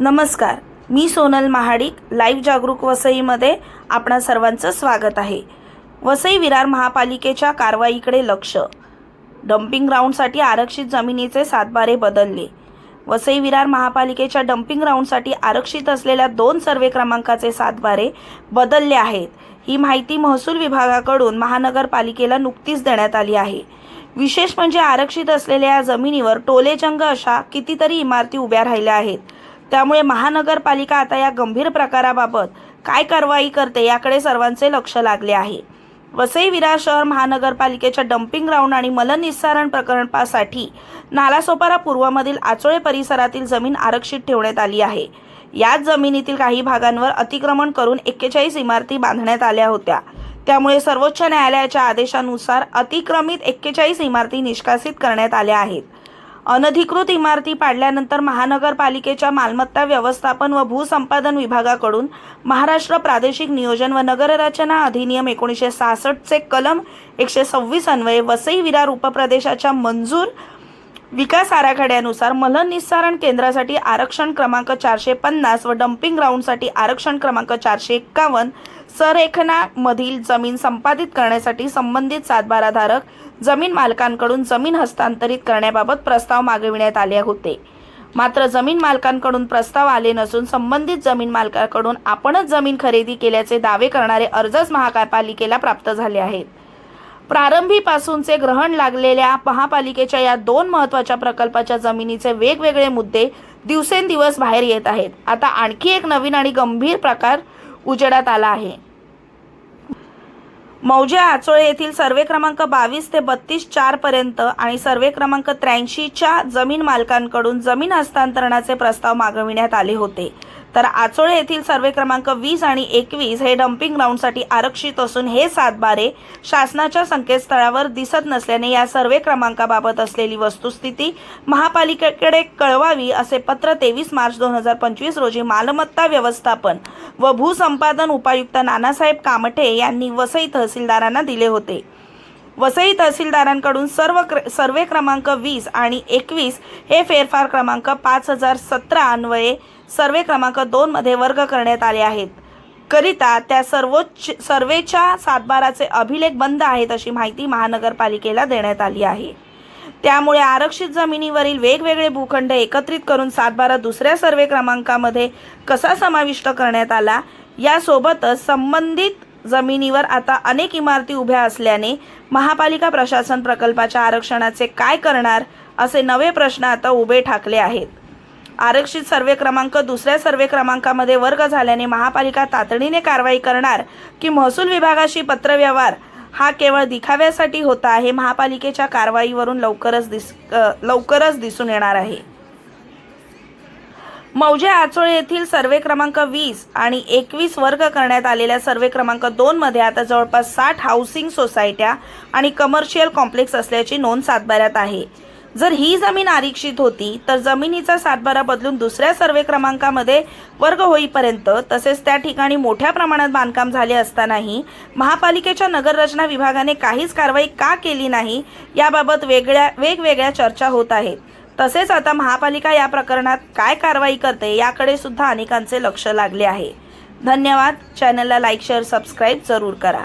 नमस्कार मी सोनल महाडिक लाईव्ह जागरूक वसईमध्ये आपणा सर्वांचं स्वागत आहे. वसई विरार महापालिकेच्या कारवाईकडे लक्ष. डम्पिंग ग्राउंडसाठी आरक्षित जमिनीचे सातबारे बदलले. वसई विरार महापालिकेच्या डम्पिंग ग्राउंडसाठी आरक्षित असलेल्या दोन सर्वे क्रमांकाचे सातबारे बदलले आहेत. ही माहिती महसूल विभागाकडून महानगरपालिकेला नुकतीच देण्यात आली आहे. विशेष म्हणजे आरक्षित असलेल्या या जमिनीवर टोलेजंग अशा कितीतरी इमारती उभ्या राहिल्या आहेत. त्यामुळे महानगरपालिका आता या गंभीर प्रकाराबाबत काय कारवाई करते याकडे सर्वांचे लक्ष लागले आहे. वसई विरार शहर महानगरपालिकेच्या डम्पिंग ग्राउंड आणि मलनिस्सारण प्रकल्पासाठी नालासोपारा पूर्वमधील आचोळे परिसरातील जमीन आरक्षित ठेवण्यात आली आहे. याच जमिनीतील काही भागांवर अतिक्रमण करून एक्केचाळीस इमारती बांधण्यात आल्या होत्या. त्यामुळे सर्वोच्च न्यायालयाच्या आदेशानुसार अतिक्रमित एक्केचाळीस इमारती निष्कासित करण्यात आल्या आहेत. अनधिकृत इमारती पाडल्यानंतर महानगरपालिकेच्या मालमत्ता व्यवस्थापन व भूसंपादन विभागाकडून महाराष्ट्र प्रादेशिक नियोजन व नगररचना अधिनियम एकोणीसशे सहासष्टचे कलम एकशे सव्वीस अन्वये वसई विरार उपप्रदेशाच्या मंजूर विकास आराखड्यानुसार मलनिस्सारण केंद्रासाठी आरक्षण क्रमांक चारशे पन्नास व डम्पिंग ग्राउंडसाठी आरक्षण क्रमांक चारशे एक्कावन्न संरेखनामधील जमीन संपादित करण्यासाठी संबंधित सातबाराधारक जमीन मालकांकडून जमीन हस्तांतरित करण्याबाबत प्रस्ताव मागविण्यात आले होते. मात्र जमीन मालकांकडून प्रस्ताव आले नसून संबंधित जमीन मालकाकडून आपणच जमीन खरेदी केल्याचे दावे करणारे अर्जच महापालिकेला प्राप्त झाले आहेत. प्रारंभीपासूनचे ग्रहण लागलेल्या महापालिकेच्या या दोन महत्त्वाच्या प्रकल्पाच्या जमिनीचे वेगवेगळे मुद्दे दिवसेंदिवस बाहेर येत आहेत. आता आणखी एक नवीन आणि गंभीर प्रकार उजेडात आला आहे. मौजे आचोळे येथील सर्वे क्रमांक बावीस ते बत्तीस चार पर्यंत आणि सर्वे क्रमांक त्र्याऐंशीच्या जमीन मालकांकडून जमीन हस्तांतरणाचे प्रस्ताव मागविण्यात आले होते. तर आचोळे येथील सर्वे क्रमांक वीस आणि एकवीस हे डम्पिंग ग्राउंडसाठी आरक्षित असून हे सातबारे शासनाच्या संकेतस्थळावर दिसत नसल्याने या सर्वे क्रमांकाबाबत असलेली वस्तुस्थिती महापालिकेकडे कळवावी असे पत्र तेवीस मार्च दोन हजार पंचवीस रोजी मालमत्ता व्यवस्थापन व भूसंपादन उपायुक्त नानासाहेब कामठे यांनी वसई तहसीलदारांना दिले होते. वसई तहसीलदारांकडून सर्व क्र सर्वे क्रमांक वीस आणि एकवीस हे फेरफार क्रमांक पाच हजार सतरा अन्वये सर्वे क्रमांक दोनमध्ये वर्ग करण्यात आले आहेत. करिता त्या सर्वोच्च सर्वेच्या सातबाराचे अभिलेख बंद आहेत अशी माहिती महानगरपालिकेला देण्यात आली आहे. त्यामुळे आरक्षित जमिनीवरील वेगवेगळे भूखंड एकत्रित करून सातबारा दुसऱ्या सर्वे क्रमांकामध्ये कसा समाविष्ट करण्यात आला यासोबतच संबंधित जमिनीवर आता अनेक इमारती उभ्या असल्याने महापालिका प्रशासन प्रकल्पाच्या आरक्षणाचे काय करणार असे नवे प्रश्न आता उभे ठाकले आहेत. आरक्षित सर्वे क्रमांक दुसऱ्या सर्वे क्रमांकामध्ये वर्ग झाल्याने महापालिका तातडीने कारवाई करणार की महसूल विभागाशी पत्रव्यवहार हा केवळ दिखाव्यासाठी होता हे महापालिकेच्या कारवाईवरून लवकरच दिस लवकरच दिसून येणार आहे. मौजे आचोळे येथील सर्वे क्रमांक वीस आणि एकवीस वर्ग करण्यात आलेल्या सर्वे क्रमांक दोनमध्ये आता जवळपास साठ हाऊसिंग सोसायट्या आणि कमर्शियल कॉम्प्लेक्स असल्याची नोंद सातबाऱ्यात आहे. जर ही जमीन आरक्षित होती तर जमिनीचा सातबारा बदलून दुसऱ्या सर्वे क्रमांकामध्ये वर्ग होईपर्यंत तसेच त्या ठिकाणी मोठ्या प्रमाणात बांधकाम झाले असतानाही महापालिकेच्या नगररचना विभागाने काहीच कारवाई का केली नाही याबाबत वेगळ्या वेगवेगळ्या चर्चा होत आहेत. तसेच आता महापालिका या प्रकरणात काय कारवाई करते याकडे सुद्धा अनेकांचे लक्ष लागले आहे. धन्यवाद. चॅनलला लाईक शेअर सबस्क्राईब जरूर करा.